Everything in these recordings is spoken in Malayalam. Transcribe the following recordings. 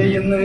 ചെയ്യുന്നു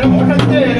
Democracia.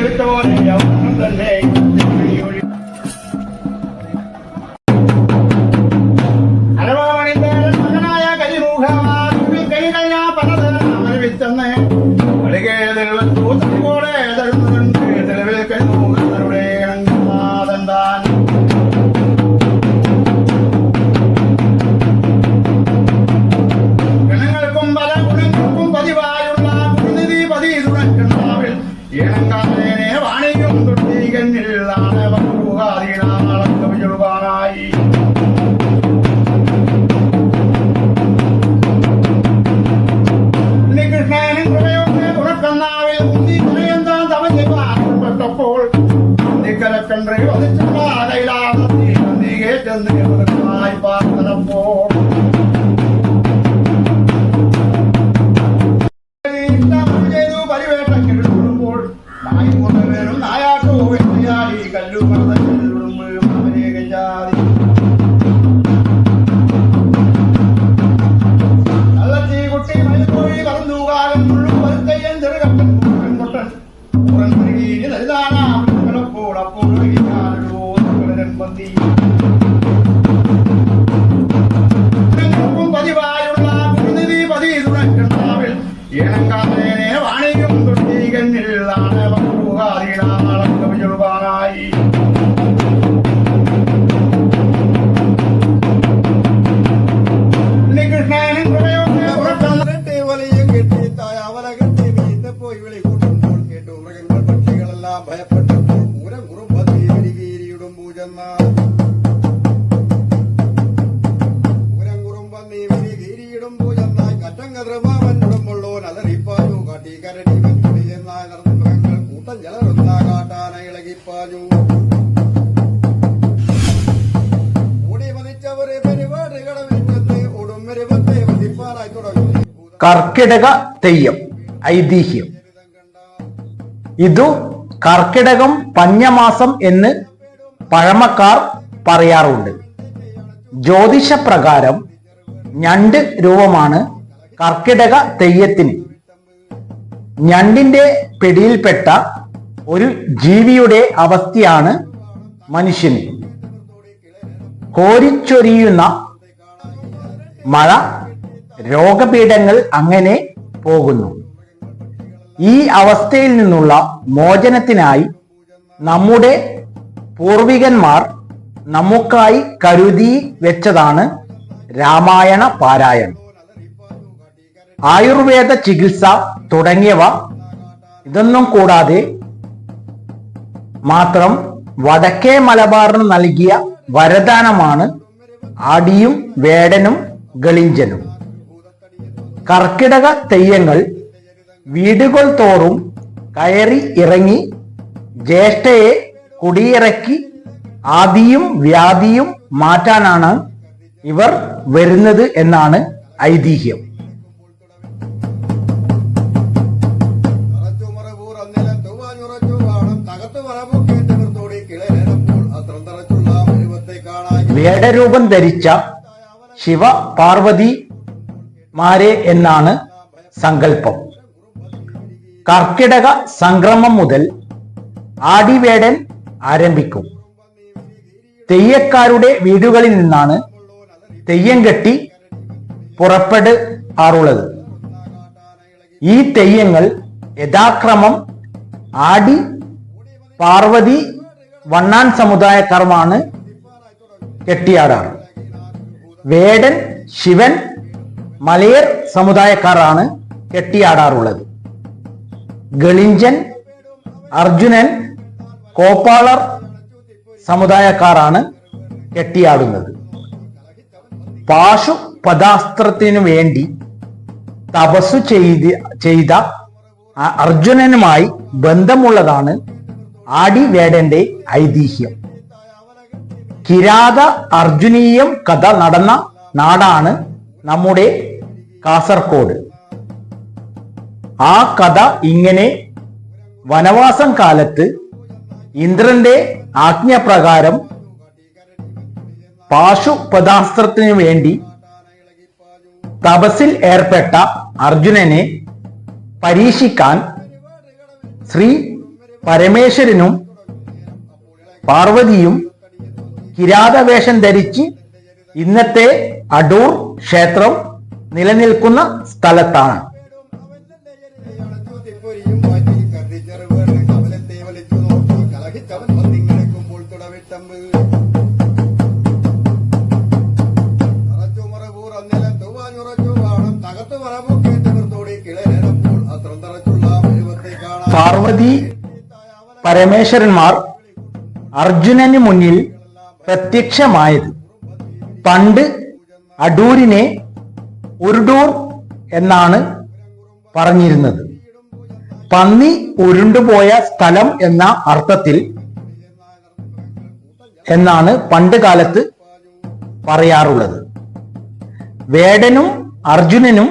കരടി കർക്കിടക തെയ്യം ഐതിഹ്യം. ഇതു കർക്കിടകം പഞ്ഞമാസം എന്ന് പഴമക്കാർ പറയാറുണ്ട്. ജ്യോതിഷപ്രകാരം ഞണ്ട് രൂപമാണ് കർക്കിടക തെയ്യത്തിന്. ഞണ്ടിന്റെ പിടിയിൽപ്പെട്ട ഒരു ജീവിയുടെ അവസ്ഥയാണ് മനുഷ്യന്. കോരിച്ചൊരിയുന്ന മഴ രോഗപീഠങ്ങൾ അങ്ങനെ പോകുന്നു. ഈ അവസ്ഥയിൽ നിന്നുള്ള മോചനത്തിനായി നമ്മുടെ പൂർവികന്മാർ നമുക്കായി കരുതി വെച്ചതാണ് രാമായണ പാരായണം. ആയുർവേദ ചികിത്സ തുടങ്ങിയവ ഇതൊന്നും കൂടാതെ മാത്രം വടക്കേ മലബാറിന് നൽകിയ വരദാനമാണ് ആടിയും വേടനും ഗളിഞ്ചനും. കർക്കിടക തെയ്യങ്ങൾ വീടുകൾ തോറും കയറി ഇറങ്ങി ജ്യേഷ്ഠയെ കുടിയിറക്കി ആദിയും വ്യാധിയും മാറ്റാനാണ് ഇവർ വരുന്നത് എന്നാണ് ഐതിഹ്യം. വേടരൂപം ധരിച്ച ശിവ പാർവതി മാരെ എന്നാണ് സങ്കല്പം. കർക്കിടക സംക്രമം മുതൽ ആടിവേടൻ ആരംഭിക്കും. തെയ്യക്കാരുടെ വീടുകളിൽ നിന്നാണ് തെയ്യം കെട്ടി പുറപ്പെടാറുള്ളത് ഈ തെയ്യങ്ങൾ യഥാക്രമം ആടി പാർവതി വണ്ണാൻ സമുദായക്കാരുമാണ് കെട്ടിയാടാറ് വേടൻ ശിവൻ മലയർ സമുദായക്കാരാണ് കെട്ടിയാടാറുള്ളത്. ഗളിഞ്ചൻ അർജുനൻ കോപ്പാളർ സമുദായക്കാരാണ് കെട്ടിയാടുന്നത്. പാശു പദാസ്ത്രത്തിനു വേണ്ടി തപസ്സു ചെയ്ത് ചെയ്ത അർജുനനുമായി ബന്ധമുള്ളതാണ് ആടിവേടന്റെ ഐതിഹ്യം. കിരാത അർജുനീയം കഥ നടന്ന നാടാണ് നമ്മുടെ കാസർഗോഡ് ആ കഥ ഇങ്ങനെ വനവാസം കാലത്ത് ഇന്ദ്രന്റെ ആജ്ഞപ്രകാരം പാശുപദാസ്ത്രത്തിനു വേണ്ടി തപസ്സിൽ ഏർപ്പെട്ട അർജുനനെ പരീക്ഷിക്കാൻ ശ്രീ പരമേശ്വരനും പാർവതിയും കിരാതവേഷം ധരിച്ച് ഇന്നത്തെ അടൂർ ക്ഷേത്രം നിലനിൽക്കുന്ന സ്ഥലത്താണ്. പാർവതി പരമേശ്വരന്മാർ അർജുനന് മുന്നിൽ പ്രത്യക്ഷമായത്. പണ്ട് അടൂരിനെ ഉരുടൂർ എന്നാണ് പറഞ്ഞിരുന്നത്. പന്നി ഉരുണ്ടുപോയ സ്ഥലം എന്ന അർത്ഥത്തിൽ എന്നാണ് പണ്ട് കാലത്ത് പറയാറുള്ളത്. വേടനും അർജുനനും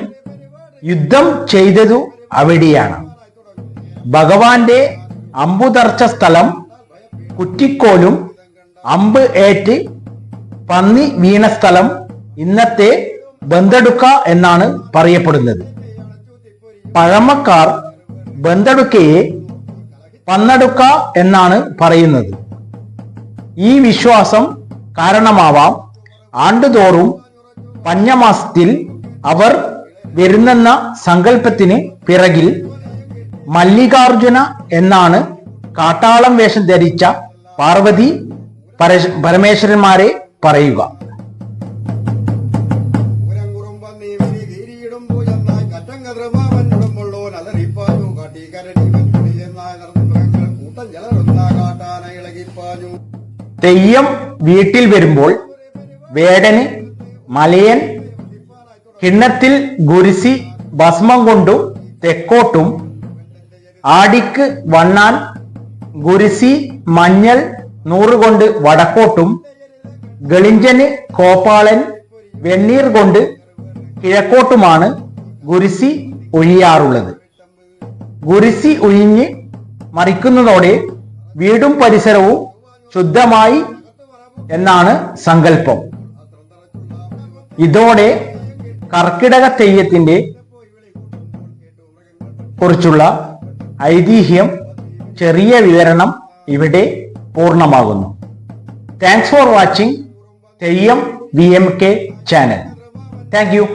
യുദ്ധം ചെയ്തതു അവിടെയാണ്. ഭഗവാന്റെ അമ്പുതർച്ച സ്ഥലം കുറ്റിക്കോലും അമ്പ് ഏറ്റ് പന്നി വീണ സ്ഥലം ഇന്നത്തെ ബന്തടുക്ക എന്നാണ് പറയപ്പെടുന്നത്. പഴമക്കാർ ബന്തടുക്കയെ പന്നടുക്ക എന്നാണ് പറയുന്നത്. ഈ വിശ്വാസം കാരണമാവാം. ആണ്ടുതോറും പഞ്ഞമാസത്തിൽ അവർ വരുന്നെന്ന സങ്കല്പത്തിന് പിറകിൽ മല്ലികാർജുന എന്നാണ് കാട്ടാളം വേഷം ധരിച്ച പാർവതി പരമേശ്വരന്മാരെ പറയുക. തെയ്യം വീട്ടിൽ വരുമ്പോൾ വേടന് മലയൻ കിണ്ണത്തിൽ ഗുരുസി ഭസ്മം കൊണ്ടും തെക്കോട്ടും ആടിക്ക് വണ്ണാൻ ഗുരിസി മഞ്ഞൾ നൂറുകൊണ്ട് വടക്കോട്ടും ഗളിഞ്ചന് കോപ്പാളൻ വെണ്ണീർ കൊണ്ട് കിഴക്കോട്ടുമാണ് ഗുരിസി ഒഴിയാറുള്ളത്. ഗുരിസി ഒഴിഞ്ഞ് മറിക്കുന്നതോടെ വീടും പരിസരവും ശുദ്ധമായി എന്നാണ് സങ്കല്പം. ഇതോടെ കർക്കിടക തെയ്യത്തിന്റെ കുറിച്ചുള്ള ഐതിഹ്യം ചെറിയ വിവരണം ഇവിടെ പൂർണമാകുന്നു. Thanks for watching Theyyam V M K channel thank you